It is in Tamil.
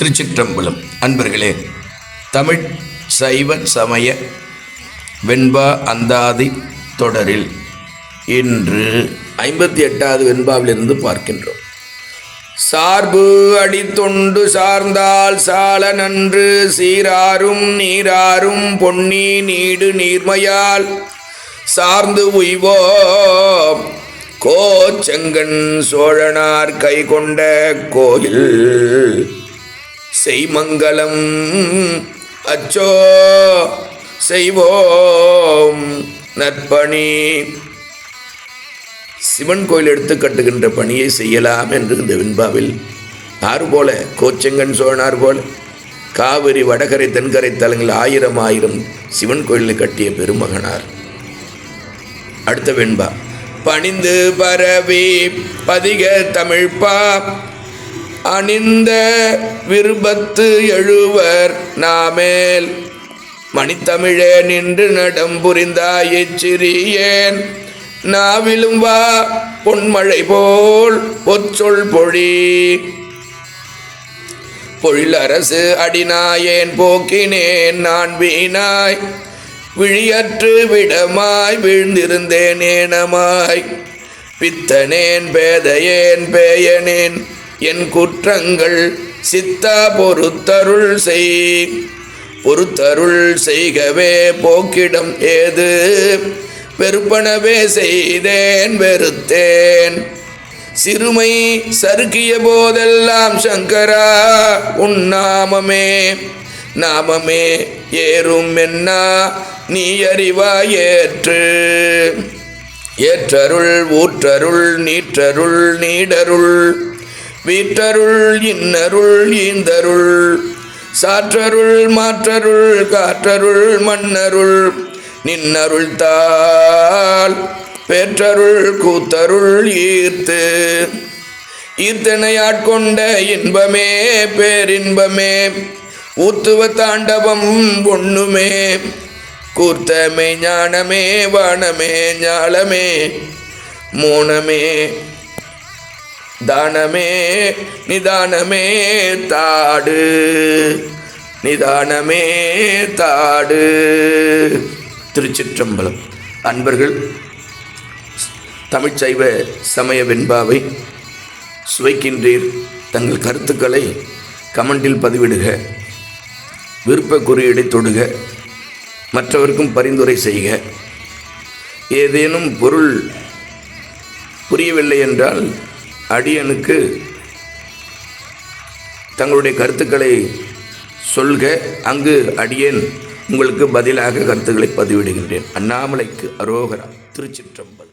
திருச்சிற்றம்பலம். அன்பர்களே தமிழ் சைவ சமய வெண்பா அந்தாதி தொடரில் இன்று ஐம்பத்தி எட்டாவது வெண்பாவிலிருந்து பார்க்கின்றோம். சார்பு அடித்தொண்டு சார்ந்தால் சால நன்று சீராரும் நீராரும் பொன்னி நீடு நீர்மையால் சார்ந்து உய்வோம். கோச்செங்கன் சோழனார் கை கொண்ட கோயில் செய்மங்கலம். அச்சோ செய்வோம் நற்பணி. சிவன் கோயில் எடுத்து கட்டுகின்ற பணியை செய்யலாம் என்று இந்த வெண்பாவில் ஆறு போல கோச்செங்கன் சோழனார் போல காவிரி வடகரை தென்கரை தலங்கள் ஆயிரம் ஆயிரம் சிவன் கோயிலில் கட்டிய பெருமகனார். அடுத்த வெண்பா. பணிந்து பரவி பதிக தமிழ்பா. அணிந்த விருபத்து எழுவர் நாமேல். மணித்தமிழே நின்று நடம் புரிந்தாய் சிறியேன் நாவிலும் வா பொன்மழை போல் பொற்சொல் பொழி. பொழிலரசு அடினாயேன் போக்கினேன் நான் வீணாய். விழியற்று விடமாய் வீழ்ந்திருந்தேன் ஏனமாய். பித்தனேன் பேதையேன் பேயனேன். என் குற்றங்கள் சித்தா பொறுத்தருள் செய். பொறுத்தருள் செய்கவே போக்கிடம் ஏது? வெறுப்பனவே செய்தேன் வெறுத்தேன். சிறுமை சறுக்கிய போதெல்லாம் சங்கரா உன் நாமமே. நாமமே ஏறும் என்னா நீ அறிவா ஏற்று. ஏற்றருள் ஊற்றருள் நீற்றருள் நீடருள். வீற்றருள் இன்னருள் ஈந்தருள். சாற்றருள் மாற்றருள் காற்றருள் மன்னருள் நின்னருள் தாள் பேற்றருள் கூத்தருள் ஈர்த்து. ஈர்த்தனை ஆட்கொண்ட இன்பமே பேரின்பமே. ஊத்துவ தாண்டவம் ஒண்ணுமே கூர்த்தமே ஞானமே வானமே ஞாலமே. மோனமே தானமே நிதானமே தாடு. நிதானமே தாடு. திருச்சிற்றம்பலம். அன்பர்கள் தமிழ்ச்சைவ சமய வெண்பாவை சுவைக்கின்றீர். தங்கள் கருத்துக்களை கமெண்டில் பதிவிடுக. விருப்ப குறியீடை தொடுக. மற்றவருக்கும் பரிந்துரை செய்க. ஏதேனும் பொருள் புரியவில்லை என்றால் அடியனுக்கு தங்களுடைய கருத்துக்களை சொல்க அங்கு அடியேன் உங்களுக்கு பதிலாக கருத்துக்களை பதிவிடுகின்றேன். அண்ணாமலைக்கு அரோகரா திருச்சிற்றம்பலம்.